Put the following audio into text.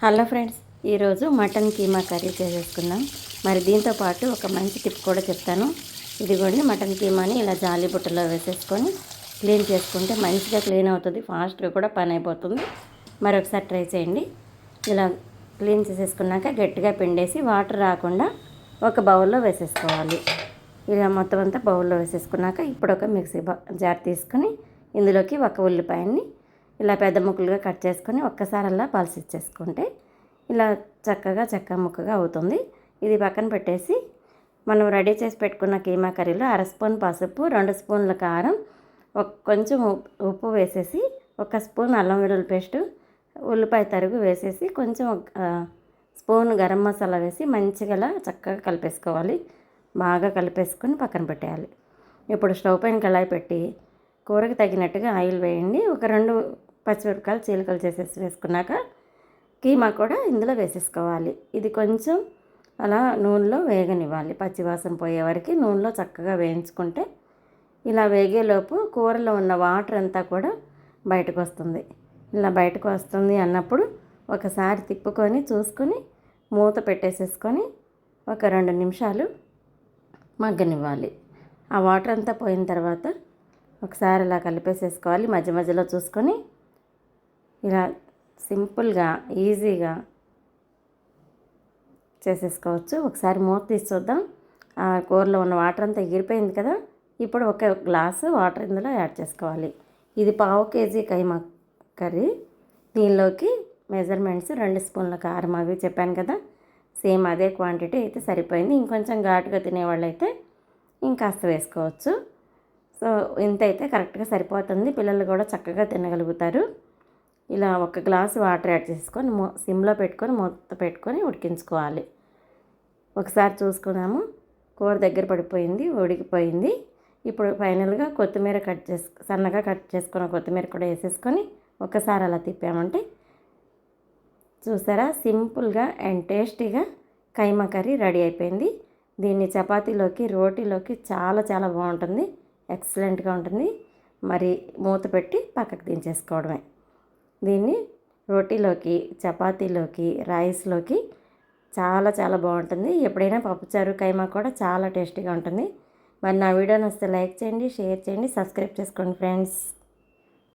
Hello friends ఈరోజు mutton keema curry చేసేసుకుందాం. మరి దీంతో పాటు ఒక మంచి టిప్ కూడా చెప్తాను. ఇదిగోండి మటన్ కీమాని ఇలా జాలి బుట్టలో వేసేసుకొని క్లీన్ చేసుకుంటే మంచిగా క్లీన్ అవుతుంది ఫాస్ట్గా కూడా పని అయిపోతుంది. మరొకసారి ట్రై చేయండి. ఇలా క్లీన్ చేసేసుకున్నాక గట్టిగా పిండేసి వాటర్ రాకుండా ఒక బౌల్లో వేసేసుకోవాలి. ఇలా మొత్తం అంతా బౌల్లో వేసేసుకున్నాక ఇప్పుడు ఒక మిక్సీ జార్ తీసుకొని ఇందులోకి ఒక ఉల్లిపాయని ఇలా పెద్ద ముక్కలుగా కట్ చేసుకొని ఒక్కసారి అలా పల్స్ ఇచ్చేసుకుంటే ఇలా చక్కగా చెక్క ముక్కగా అవుతుంది. ఇది పక్కన పెట్టేసి మనం రెడీ చేసి పెట్టుకున్న కీమా కర్రీలో అర స్పూన్ పసుపు రెండు స్పూన్ల కారం ఒక కొంచెం ఉప్పు వేసేసి ఒక స్పూన్ అల్లం వెల్లుల్లి పేస్టు ఉల్లిపాయ తరుగు వేసేసి కొంచెం స్పూన్ గరం మసాలా వేసి మంచిగా చక్కగా కలిపేసుకోవాలి. బాగా కలిపేసుకొని పక్కన పెట్టేయాలి. ఇప్పుడు స్టవ్ పైన కళాయి పెట్టి కూరకు తగినట్టుగా ఆయిల్ వేయండి. ఒక రెండు పచ్చిమిరపకాయలు చీలికలు చేసేసి వేసుకున్నాక కీమా కూడా ఇందులో వేసేసుకోవాలి. ఇది కొంచెం అలా నూనెలో వేగనివ్వాలి. పచ్చివాసన పోయే వరకు నూనెలో చక్కగా వేయించుకుంటే ఇలా వేగేలోపు కూరలో ఉన్న వాటర్ అంతా కూడా బయటకు వస్తుంది. ఇలా బయటకు వస్తుంది అన్నప్పుడు ఒకసారి తిప్పుకొని చూసుకొని మూత పెట్టేసేసుకొని ఒక రెండు నిమిషాలు మగ్గనివ్వాలి. ఆ వాటర్ అంతా పోయిన తర్వాత ఒకసారి ఇలా కలిపేసేసుకోవాలి. మధ్య మధ్యలో చూసుకొని ఇలా సింపుల్గా ఈజీగా చేసేసుకోవచ్చు. ఒకసారి మూత తీసి చూద్దాం. ఆ కూరలో ఉన్న వాటర్ అంతా ఎగిరిపోయింది కదా ఇప్పుడు ఒక గ్లాసు వాటర్ ఇందులో యాడ్ చేసుకోవాలి. ఇది పావు కేజీ కైమా కర్రీ. దీనిలోకి మెజర్మెంట్స్ రెండు స్పూన్ల కారం అవి చెప్పాను కదా సేమ్ అదే క్వాంటిటీ అయితే సరిపోయింది. ఇంకొంచెం ఘాటుగా తినేవాళ్ళు అయితే ఇంకాస్త వేసుకోవచ్చు. సో ఇంత అయితే కరెక్ట్గా సరిపోతుంది. పిల్లలు కూడా చక్కగా తినగలుగుతారు. ఇలా ఒక గ్లాసు వాటర్ యాడ్ చేసుకొని మూ సిమ్లో పెట్టుకొని మూత పెట్టుకొని ఉడికించుకోవాలి. ఒకసారి చూసుకున్నాము. కూర దగ్గర పడిపోయింది ఉడికిపోయింది. ఇప్పుడు ఫైనల్గా కొత్తిమీర కట్ చేసు సన్నగా కట్ చేసుకున్న కొత్తిమీర కూడా వేసేసుకొని ఒకసారి అలా తిప్పామంటే చూసారా? సింపుల్గా అండ్ టేస్టీగా కైమా కర్రీ రెడీ అయిపోయింది. దీన్ని చపాతీలోకి రోటీలోకి చాలా చాలా బాగుంటుంది. ఎక్సలెంట్గా ఉంటుంది. మరి మూత పెట్టి పక్కకు దించేసుకోవడమే. దీన్ని రోటీలోకి చపాతీలోకి రైస్లోకి చాలా చాలా బాగుంటుంది. ఎప్పుడైనా పప్పుచారు కైమా కూడా చాలా టేస్టీగా ఉంటుంది. మరి నా వీడియో నచ్చితే లైక్ చేయండి షేర్ చేయండి సబ్స్క్రైబ్ చేసుకోండి ఫ్రెండ్స్.